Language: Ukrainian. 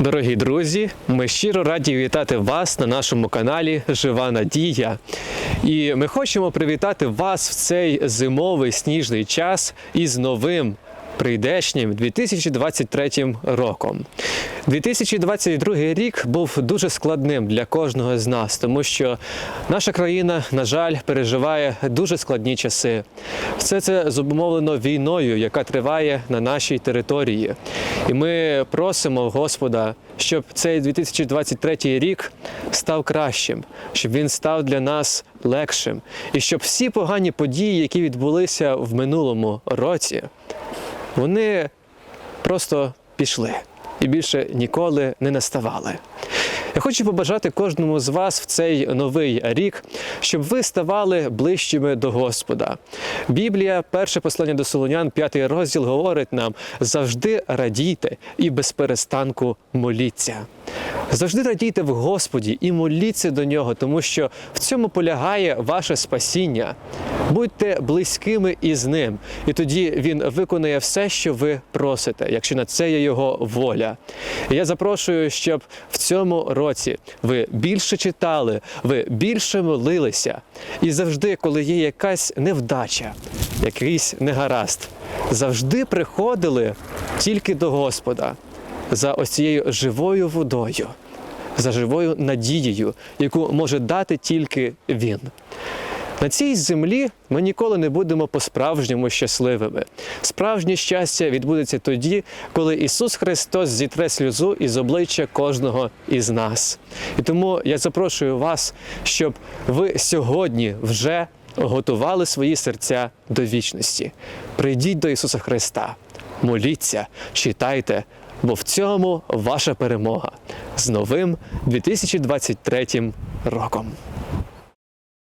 Дорогі друзі, ми щиро раді вітати вас на нашому каналі Жива Надія. І ми хочемо привітати вас в цей зимовий сніжний час із новим прийдешнім 2023 роком. 2022 рік був дуже складним для кожного з нас, тому що наша країна, на жаль, переживає дуже складні часи. Все це зумовлено війною, яка триває на нашій території. І ми просимо Господа, щоб цей 2023 рік став кращим, щоб він став для нас легшим, і щоб всі погані події, які відбулися в минулому році, вони просто пішли і більше ніколи не наставали. Я хочу побажати кожному з вас в цей новий рік, щоб ви ставали ближчими до Господа. Біблія, перше послання до Солонян, п'ятий розділ, говорить нам: завжди радійте і без перестанку моліться. Завжди радійте в Господі і моліться до нього, тому що в цьому полягає ваше спасіння. Будьте близькими із ним, і тоді він виконає все, що ви просите, якщо на це є його воля. І я запрошую, щоб в цьому році ви більше читали, ви більше молилися. І завжди, коли є якась невдача, якийсь негаразд, завжди приходили тільки до Господа за ось цією живою водою, за живою надією, яку може дати тільки Він. На цій землі ми ніколи не будемо по-справжньому щасливими. Справжнє щастя відбудеться тоді, коли Ісус Христос зітре сльозу із обличчя кожного із нас. І тому я запрошую вас, щоб ви сьогодні вже готували свої серця до вічності. Прийдіть до Ісуса Христа, моліться, читайте, бо в цьому ваша перемога з новим 2023 роком.